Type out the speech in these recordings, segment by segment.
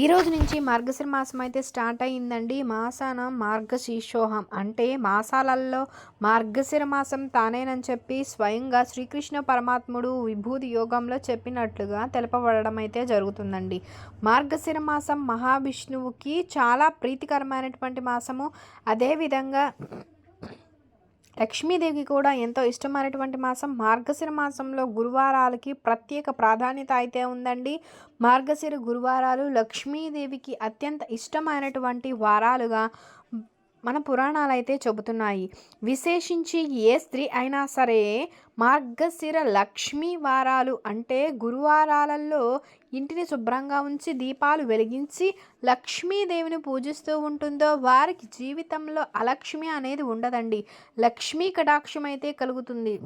ఈ రోజు నుంచి మార్గశిర మాసం అయితే స్టార్ట్ అయ్యిందండి. మాసాన మార్గశీర్షోహం. అంటే మాసాలలో మార్గశిర మాసం తానేనని చెప్పి స్వయంగా శ్రీకృష్ణ పరమాత్ముడు విభూతి యోగంలో చెప్పినట్లుగా తెలపబడడం అయితే జరుగుతుందండి. మార్గశిర మాసం మహావిష్ణువుకి చాలా ప్రీతికరమైనటువంటి మాసము. అదేవిధంగా లక్ష్మీదేవికి కూడా ఎంతో ఇష్టమైనటువంటి మాసం మార్గశిర మాసంలో గురువారాలకి ప్రత్యేక ప్రాధాన్యత అయితే ఉందండి. మార్గశిర గురువారాలు లక్ష్మీదేవికి అత్యంత ఇష్టమైనటువంటి వారాలుగా మన పురాణాలు అయితే చెబుతున్నాయి. విశేషించి ఏ స్త్రీ అయినా సరే మార్గశిర లక్ష్మీ వారాలు అంటే గురువారాలలో ఇంటిని శుభ్రంగా ఉంచి దీపాలు వెలిగించి లక్ష్మీదేవిని పూజిస్తూ ఉంటుందో వారికి జీవితంలో అలక్ష్మి అనేది ఉండదండి. లక్ష్మీ కటాక్షం అయితే కలుగుతుంది.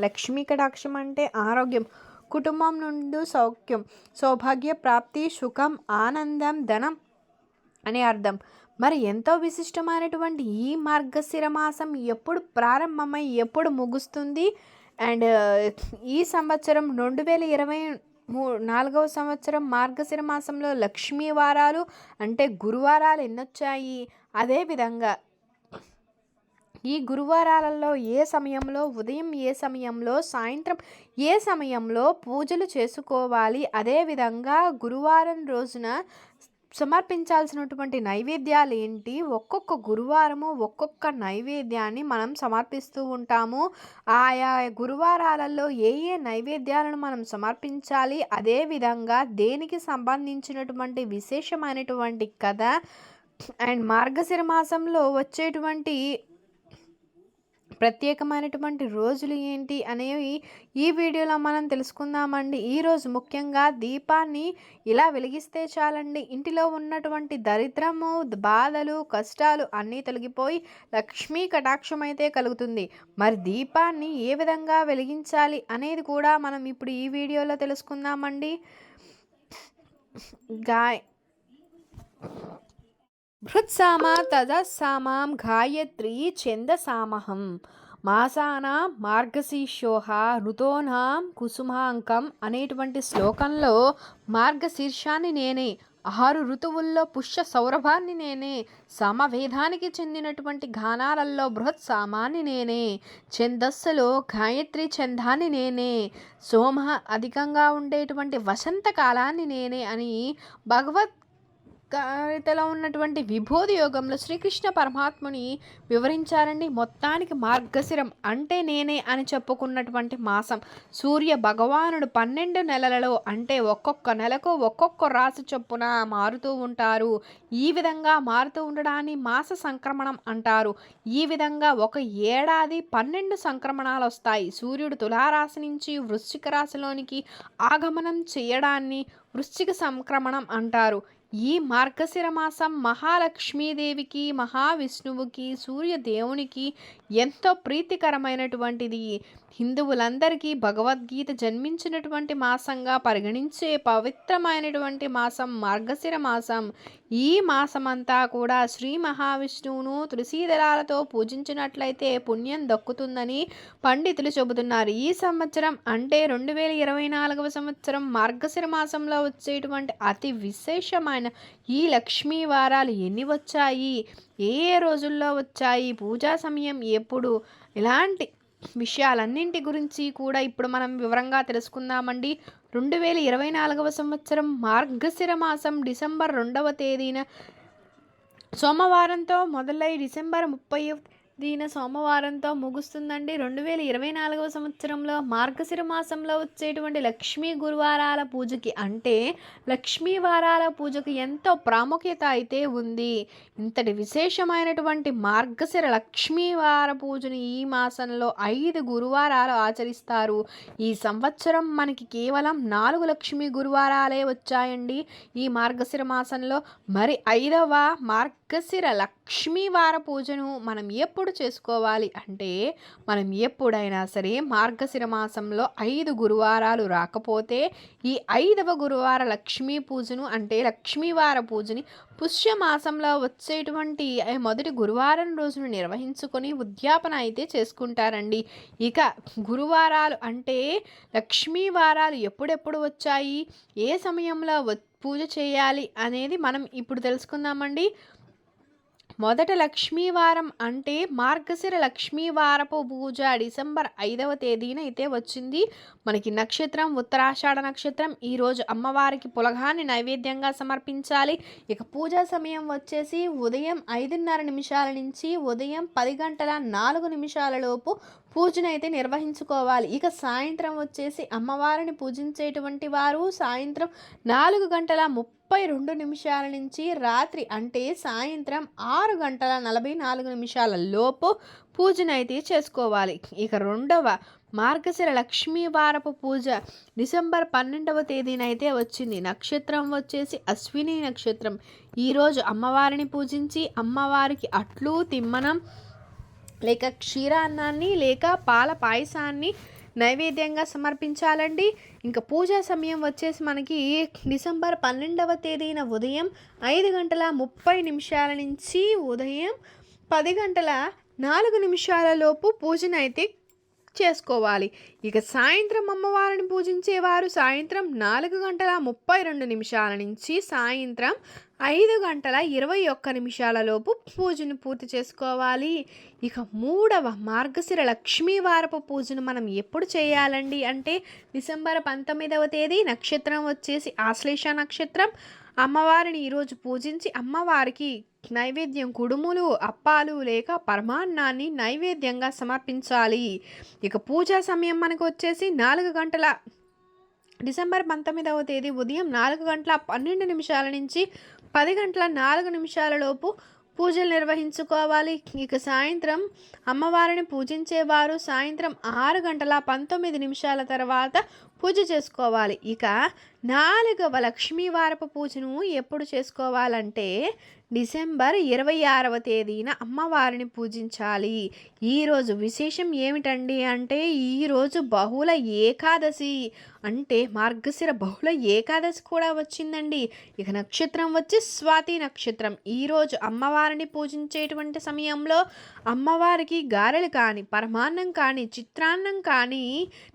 లక్ష్మీ కటాక్షం అంటే ఆరోగ్యం కుటుంబం నుండి సౌఖ్యం సౌభాగ్య ప్రాప్తి సుఖం ఆనందం ధనం అని అర్థం. మరి ఎంతో విశిష్టమైనటువంటి ఈ మార్గశిర మాసం ఎప్పుడు ప్రారంభమై ఎప్పుడు ముగుస్తుంది? అండ్ ఈ సంవత్సరం రెండు వేల ఇరవై మూ నాలుగవ సంవత్సరం మార్గశిర మాసంలో లక్ష్మీ వారాలు అంటే గురువారాలు ఎన్నొచ్చాయి? అదేవిధంగా ఈ గురువారాలలో ఏ సమయంలో ఉదయం ఏ సమయంలో సాయంత్రం ఏ సమయంలో పూజలు చేసుకోవాలి? అదేవిధంగా గురువారం రోజున సమర్పించాల్సినటువంటి నైవేద్యాలు ఏంటి ఒక్కొక్క గురువారము ఒక్కొక్క నైవేద్యాన్ని మనం సమర్పిస్తూ ఉంటాము. ఆయా గురువారాలలో ఏ ఏ నైవేద్యాలను మనం సమర్పించాలి? అదేవిధంగా దేనికి సంబంధించినటువంటి విశేషమైనటువంటి కథ? అండ్ మార్గశిర మాసంలో వచ్చేటువంటి ప్రత్యేకమైనటువంటి రోజులు ఏంటి అనేవి ఈ వీడియోలో మనం తెలుసుకుందామండి. ఈరోజు ముఖ్యంగా దీపాన్ని ఇలా వెలిగిస్తే చాలండి. ఇంటిలో ఉన్నటువంటి దరిద్రము బాధలు కష్టాలు అన్నీ తొలగిపోయి లక్ష్మీ కటాక్షం అయితే కలుగుతుంది. మరి దీపాన్ని ఏ విధంగా వెలిగించాలి అనేది కూడా మనం ఇప్పుడు ఈ వీడియోలో తెలుసుకుందామండి. గాయ భృత్సామ తదస్సామాం గాయత్రీ ఛందసామహం. మాసానాం మార్గశీర్షోహ ఋతోనాం కుసుమాంకం అనేటువంటి శ్లోకంలో మార్గశీర్షాన్ని నేనే ఆరు ఋతువుల్లో పుష్య సౌరభాన్ని నేనే సమవేదానికి చెందినటువంటి గానాలలో బృహత్ సామాన్ని నేనే ఛందస్సులో గాయత్రి ఛందాన్ని నేనే సోమ అధికంగా ఉండేటువంటి వసంత కాలాన్ని నేనే అని భగవత్ కారితలో ఉన్నటువంటి విభూది యోగంలో శ్రీకృష్ణ పరమాత్ముని వివరించారండి. మొత్తానికి మార్గశిరం అంటే నేనే అని చెప్పుకున్నటువంటి మాసం. సూర్య భగవానుడు పన్నెండు నెలలలో అంటే ఒక్కొక్క నెలకు ఒక్కొక్క రాశి చొప్పున మారుతూ ఉంటారు. ఈ విధంగా మారుతూ ఉండడాన్ని మాస సంక్రమణం అంటారు. ఈ విధంగా ఒక ఏడాది పన్నెండు సంక్రమణాలు వస్తాయి. సూర్యుడు తులారాశి నుంచి వృశ్చిక రాశిలోనికి ఆగమనం చేయడాన్ని వృశ్చిక సంక్రమణం అంటారు. ఈ మార్గశిర మాసం మహాలక్ష్మీదేవికి మహావిష్ణువుకి సూర్యదేవునికి ఎంతో ప్రీతికరమైనటువంటిది. హిందువులందరికీ భగవద్గీత జన్మించినటువంటి మాసంగా పరిగణించే పవిత్రమైనటువంటి మాసం మార్గశిర మాసం ఈ మాసమంతా కూడా శ్రీ మహావిష్ణువును తులసీదళాలతో పూజించినట్లయితే పుణ్యం దక్కుతుందని పండితులు చెబుతున్నారు. ఈ సంవత్సరం అంటే రెండు వేల ఇరవై నాలుగవ సంవత్సరం మార్గశిర మాసంలో వచ్చేటువంటి అతి విశేషమైన ఈ లక్ష్మీ వారాలు ఎన్ని వచ్చాయి? ఏ ఏ రోజుల్లో వచ్చాయి? పూజా సమయం ఎప్పుడు? ఇలాంటి విషయాలన్నింటి గురించి కూడా ఇప్పుడు మనం వివరంగా తెలుసుకుందామండి. రెండు వేల ఇరవై నాలుగవ సంవత్సరం మార్గశిర మాసం డిసెంబర్ రెండవ తేదీన సోమవారంతో మొదలై డిసెంబర్ ముప్పై దీన సోమవారంతో ముగుస్తుందండి. రెండు వేల ఇరవై నాలుగవ సంవత్సరంలో మార్గశిర మాసంలో వచ్చేటువంటి లక్ష్మీ గురువారాల పూజకి అంటే లక్ష్మీ వారాల పూజకి ఎంతో ప్రాముఖ్యత అయితే ఉంది. ఇంతటి విశేషమైనటువంటి మార్గశిర లక్ష్మీవార పూజని పూజను ఈ మాసంలో ఐదు గురువారాలు ఆచరిస్తారు. ఈ సంవత్సరం మనకి కేవలం నాలుగు లక్ష్మీ గురువారాలే వచ్చాయండి. ఈ మార్గశిర మాసంలో మరి ఐదవ మార్గ మార్గశిర లక్ష్మీవార పూజను మనం ఎప్పుడు చేసుకోవాలి అంటే మనం ఎప్పుడైనా సరే మార్గశిర మాసంలో ఐదు గురువారాలు రాకపోతే ఈ ఐదవ గురువార లక్ష్మీ పూజను అంటే లక్ష్మీవార పూజని పుష్యమాసంలో వచ్చేటువంటి మొదటి గురువారం రోజును నిర్వహించుకొని ఉద్యాపన అయితే చేసుకుంటారండి. ఇక గురువారాలు అంటే లక్ష్మీ వారాలు ఎప్పుడెప్పుడు వచ్చాయి ఏ సమయంలో పూజ చేయాలి అనేది మనం ఇప్పుడు తెలుసుకుందామండి. మొదట లక్ష్మీవారం అంటే మార్గశిర లక్ష్మీవారపు పూజ డిసెంబర్ ఐదవ తేదీన అయితే వచ్చింది. మనకి నక్షత్రం ఉత్తరాషాఢ నక్షత్రం ఈరోజు అమ్మవారికి పులగాన్ని నైవేద్యంగా సమర్పించాలి. ఇక పూజా సమయం వచ్చేసి ఉదయం ఐదున్నర నిమిషాల నుంచి ఉదయం పది గంటల నాలుగు నిమిషాల లోపు పూజను అయితే నిర్వహించుకోవాలి. ఇక సాయంత్రం వచ్చేసి అమ్మవారిని పూజించేటువంటి వారు సాయంత్రం నాలుగు గంటల ముప్పై రెండు నిమిషాల నుంచి రాత్రి అంటే సాయంత్రం ఆరు గంటల నలభై నాలుగు నిమిషాల లోపు పూజను అయితే చేసుకోవాలి. ఇక రెండవ మార్గశిర లక్ష్మీవారపు పూజ డిసెంబర్ పన్నెండవ తేదీన అయితే వచ్చింది. నక్షత్రం వచ్చేసి అశ్విని నక్షత్రం. ఈరోజు అమ్మవారిని పూజించి అమ్మవారికి అట్లు తిమ్మనం లేక క్షీరాన్నాన్ని లేక పాల పాయసాన్ని నైవేద్యంగా సమర్పించాలండి. ఇంకా పూజా సమయం వచ్చేసి మనకి డిసెంబర్ పన్నెండవ తేదీన ఉదయం ఐదు గంటల ముప్పై నిమిషాల నుంచి ఉదయం పది గంటల నాలుగు నిమిషాల లోపు పూజను అయితే చేసుకోవాలి. ఇక సాయంత్రం అమ్మవారిని పూజించేవారు సాయంత్రం నాలుగు గంటల ముప్పై రెండు నిమిషాల నుంచి సాయంత్రం ఐదు గంటల ఇరవై ఒక్క నిమిషాలలోపు పూజను పూర్తి చేసుకోవాలి. ఇక మూడవ మార్గశిర లక్ష్మీవారపు పూజను మనం ఎప్పుడు చేయాలండి? అంటే డిసెంబర్ పంతొమ్మిదవ తేదీ నక్షత్రం వచ్చేసి ఆశ్లేష నక్షత్రం. అమ్మవారిని ఈరోజు పూజించి అమ్మవారికి నైవేద్యం కుడుములు అప్పాలు లేక పరమాన్నాన్ని నైవేద్యంగా సమర్పించాలి. ఇక పూజా సమయం మనకు వచ్చేసి నాలుగు గంటల. డిసెంబర్ పంతొమ్మిదవ తేదీ ఉదయం నాలుగు గంటల పన్నెండు నిమిషాల నుంచి పది గంటల నాలుగు నిమిషాల లోపు పూజలు నిర్వహించుకోవాలి. ఇక సాయంత్రం అమ్మవారిని పూజించేవారు సాయంత్రం ఆరు గంటల పంతొమ్మిది నిమిషాల తర్వాత పూజ చేసుకోవాలి. ఇక నాలుగవ లక్ష్మీవారపు పూజను ఎప్పుడు చేసుకోవాలంటే డిసెంబర్ ఇరవై ఆరవ తేదీన అమ్మవారిని పూజించాలి. ఈరోజు విశేషం ఏమిటండి అంటే ఈరోజు బహుళ ఏకాదశి. అంటే మార్గశిర బహుళ ఏకాదశి కూడా వచ్చిందండి. ఇక నక్షత్రం వచ్చి స్వాతి నక్షత్రం. ఈరోజు అమ్మవారిని పూజించేటువంటి సమయంలో అమ్మవారికి గారెలు కానీ పరమాన్నం కానీ చిత్రాన్నం కానీ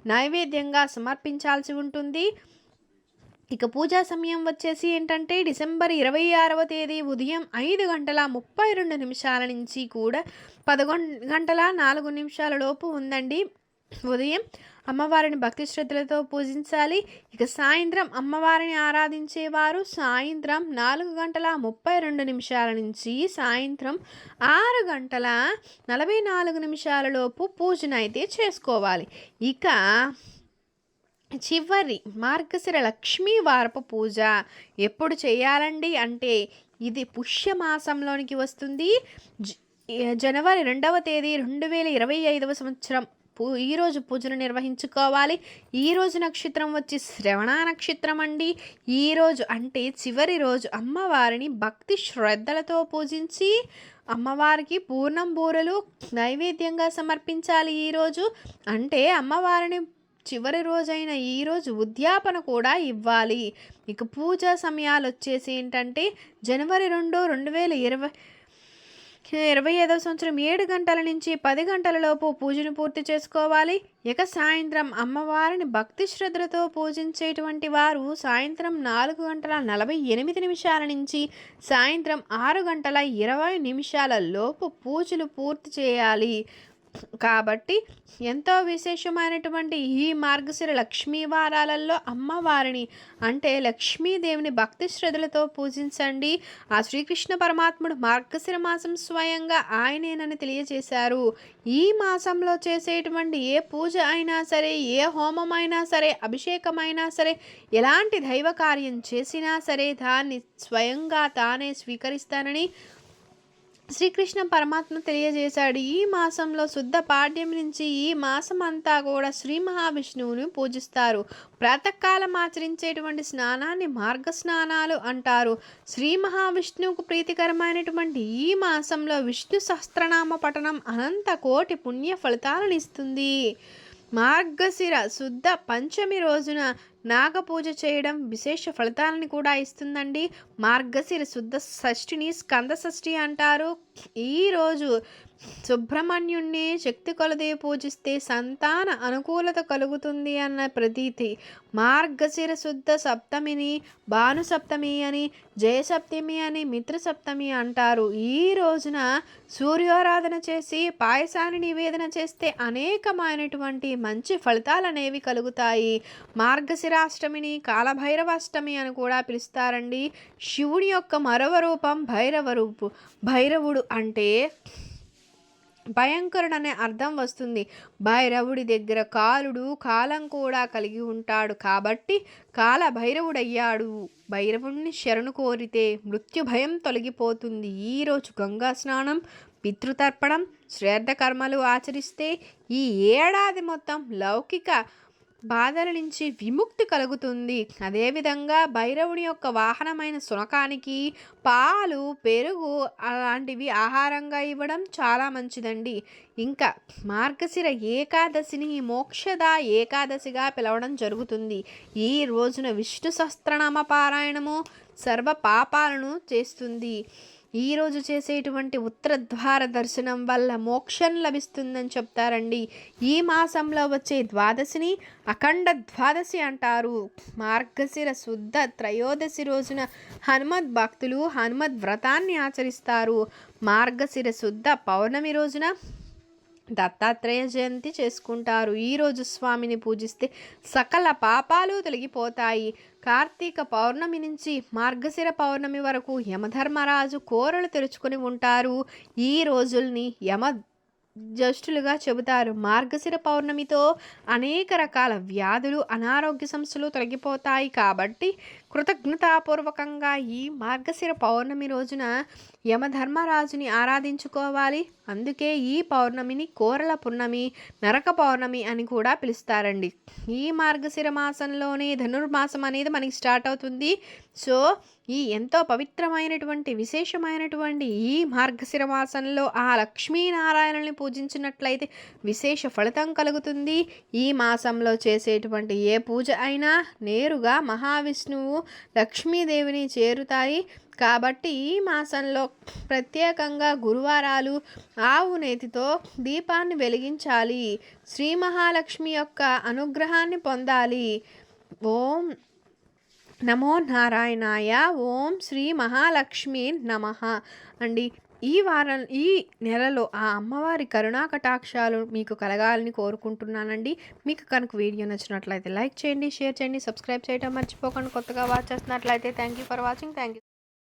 నైవేద్యంగా సమర్పించాల్సి ఉంటుంది. ఇక పూజా సమయం వచ్చేసి ఏంటంటే డిసెంబర్ ఇరవై ఆరవ తేదీ ఉదయం ఐదు గంటల ముప్పై రెండు నిమిషాల నుంచి కూడా పదకొండు గంటల నాలుగు నిమిషాల లోపు ఉందండి. ఉదయం అమ్మవారిని భక్తి శ్రద్ధలతో పూజించాలి. ఇక సాయంత్రం అమ్మవారిని ఆరాధించేవారు సాయంత్రం నాలుగు గంటల ముప్పై రెండు నిమిషాల నుంచి సాయంత్రం ఆరు గంటల నలభై నాలుగు నిమిషాల లోపు అయితే చేసుకోవాలి. ఇక చివరి మార్గశిర లక్ష్మీ వారపు పూజ ఎప్పుడు చేయాలండి అంటే ఇది పుష్యమాసంలోనికి వస్తుంది. జనవరి రెండవ తేదీ రెండు వేల ఇరవై ఐదవ సంవత్సరం పూ ఈరోజు పూజను నిర్వహించుకోవాలి. ఈరోజు నక్షత్రం వచ్చి శ్రవణ నక్షత్రం అండి. ఈరోజు అంటే చివరి రోజు అమ్మవారిని భక్తి శ్రద్ధలతో పూజించి అమ్మవారికి పూర్ణం బూరలు నైవేద్యంగా సమర్పించాలి ఈరోజు అంటే అమ్మవారిని చివరి రోజైన ఈరోజు ఉద్యాపన కూడా ఇవ్వాలి. ఇక పూజా సమయాలు వచ్చేసి ఏంటంటే జనవరి రెండు రెండు వేల ఇరవై ఇరవై ఐదవ సంవత్సరం ఏడు గంటల నుంచి పది గంటలలోపు పూజను పూర్తి చేసుకోవాలి. ఇక సాయంత్రం అమ్మవారిని భక్తి శ్రద్ధలతో పూజించేటువంటి వారు సాయంత్రం నాలుగు గంటల నలభై ఎనిమిది నిమిషాల నుంచి సాయంత్రం ఆరు గంటల ఇరవై నిమిషాల లోపు పూజలు పూర్తి చేయాలి. కాబట్టి ఎంతో విశేషమైనటువంటి ఈ మార్గశిర లక్ష్మీ వారాలలో అమ్మవారిని అంటే లక్ష్మీదేవిని భక్తి శ్రద్ధలతో పూజించండి. ఆ శ్రీకృష్ణ పరమాత్ముడు మార్గశిర మాసం స్వయంగా ఆయనేనని తెలియజేశారు. ఈ మాసంలో చేసేటువంటి ఏ పూజ అయినా సరే ఏ హోమం అయినా సరే అభిషేకమైనా సరే ఎలాంటి దైవ కార్యం చేసినా సరే దాన్ని స్వయంగా తానే స్వీకరిస్తానని శ్రీకృష్ణ పరమాత్మ తెలియజేశాడు ఈ మాసంలో శుద్ధ పాడ్యం నుంచి ఈ మాసం అంతా కూడా శ్రీ మహావిష్ణువుని పూజిస్తారు. ప్రాతకాలం ఆచరించేటువంటి స్నానాన్ని మార్గ స్నానాలు అంటారు. శ్రీ మహావిష్ణువుకు ప్రీతికరమైనటువంటి ఈ మాసంలో విష్ణు సహస్రనామ పఠనం అనంత కోటి పుణ్య ఫలితాలను ఇస్తుంది. మార్గశిర శుద్ధ పంచమి రోజున నాగపూజ చేయడం విశేష ఫలితాలను కూడా ఇస్తుందండి. మార్గశిర శుద్ధ షష్ఠిని స్కంద షష్ఠి అంటారు. ఈరోజు సుబ్రహ్మణ్యుణ్ణి శక్తి కొలది పూజిస్తే సంతాన అనుకూలత కలుగుతుంది అన్న ప్రతీతి. మార్గశిర శుద్ధ సప్తమిని భాను సప్తమి అని జయసప్తమి అని మిత్ర సప్తమి అంటారు. ఈ రోజున సూర్యోరాధన చేసి పాయసాన్ని నివేదన చేస్తే అనేకమైనటువంటి మంచి ఫలితాలు అనేవి కలుగుతాయి మార్గశిరాష్టమిని కాలభైరవాష్టమి అని కూడా పిలుస్తారండి. శివుని యొక్క మరవ రూపం భైరవ రూపు భైరవుడు అంటే భయంకరుడు అనే అర్థం వస్తుంది. భైరవుడి దగ్గర కాలుడు కాలం కూడా కలిగి ఉంటాడు కాబట్టి కాల భైరవుడయ్యాడు భైరవుడిని శరణు కోరితే మృత్యు భయం తొలగిపోతుంది. ఈరోజు గంగా స్నానం పితృతర్పణం శ్రాద్ధ కర్మలు ఆచరిస్తే ఈ ఏడాది మొత్తం లౌకిక బాధల నుంచి విముక్తి కలుగుతుంది. అదేవిధంగా భైరవుని యొక్క వాహనమైన శునకానికి పాలు పెరుగు అలాంటివి ఆహారంగా ఇవ్వడం చాలా మంచిదండి. ఇంకా మార్గశిర ఏకాదశిని మోక్షద ఏకాదశిగా పిలవడం జరుగుతుంది. ఈ రోజున విష్ణు సహస్రనామ పారాయణము సర్వ పాపాలను చేస్తుంది. ఈరోజు చేసేటువంటి ఉత్తర ద్వార దర్శనం వల్ల మోక్షం లభిస్తుందని చెప్తారండి. ఈ మాసంలో వచ్చే ద్వాదశిని అఖండ ద్వాదశి అంటారు. మార్గశిర శుద్ధ త్రయోదశి రోజున హనుమద్ భక్తులు హనుమద్ వ్రతాన్ని ఆచరిస్తారు. మార్గశిర శుద్ధ పౌర్ణమి రోజున దత్తాత్రేయ జయంతి చేసుకుంటారు. ఈరోజు స్వామిని పూజిస్తే సకల పాపాలు తొలగిపోతాయి. కార్తీక పౌర్ణమి నుంచి మార్గశిర పౌర్ణమి వరకు యమధర్మరాజు కోరలు తెరుచుకొని ఉంటారు. ఈ రోజుల్ని యమ జస్టులుగా చెబుతారు. మార్గశిర పౌర్ణమితో అనేక రకాల వ్యాధులు అనారోగ్య సమస్యలు తొలగిపోతాయి కాబట్టి కృతజ్ఞతాపూర్వకంగా ఈ మార్గశిర పౌర్ణమి రోజున యమధర్మరాజుని ఆరాధించుకోవాలి. అందుకే ఈ పౌర్ణమిని కోరల పున్నమి నరక పౌర్ణమి అని కూడా పిలుస్తారండి. ఈ మార్గశిర మాసంలోనే ధనుర్మాసం అనేది మనకి స్టార్ట్ అవుతుంది. సో ఈ ఎంతో పవిత్రమైనటువంటి విశేషమైనటువంటి ఈ మార్గశిర మాసంలో ఆ లక్ష్మీనారాయణని పూజించినట్లయితే విశేష ఫలితం కలుగుతుంది. ఈ మాసంలో చేసేటువంటి ఏ పూజ అయినా నేరుగా మహావిష్ణువు లక్ష్మీదేవిని చేరుతాయి. కాబట్టి ఈ మాసంలో ప్రత్యేకంగా గురువారాలు ఆవు నేతితో దీపాన్ని వెలిగించాలి. శ్రీ మహాలక్ష్మి యొక్క అనుగ్రహాన్ని పొందాలి. ఓం నమో నారాయణాయ. ఓం శ్రీ మహాలక్ష్మి నమ. అండి ఈ వారం ఈ నెలలో ఆ అమ్మవారి కరుణా కటాక్షాలు మీకు కలగాలని కోరుకుంటున్నానండి. మీకు కనుక వీడియో నచ్చినట్లయితే లైక్ చేయండి షేర్ చేయండి సబ్స్క్రైబ్ చేయడం మర్చిపోకండి. కొత్తగా వాచ్ చేస్తున్నట్లయితే thank you for watching. Thank you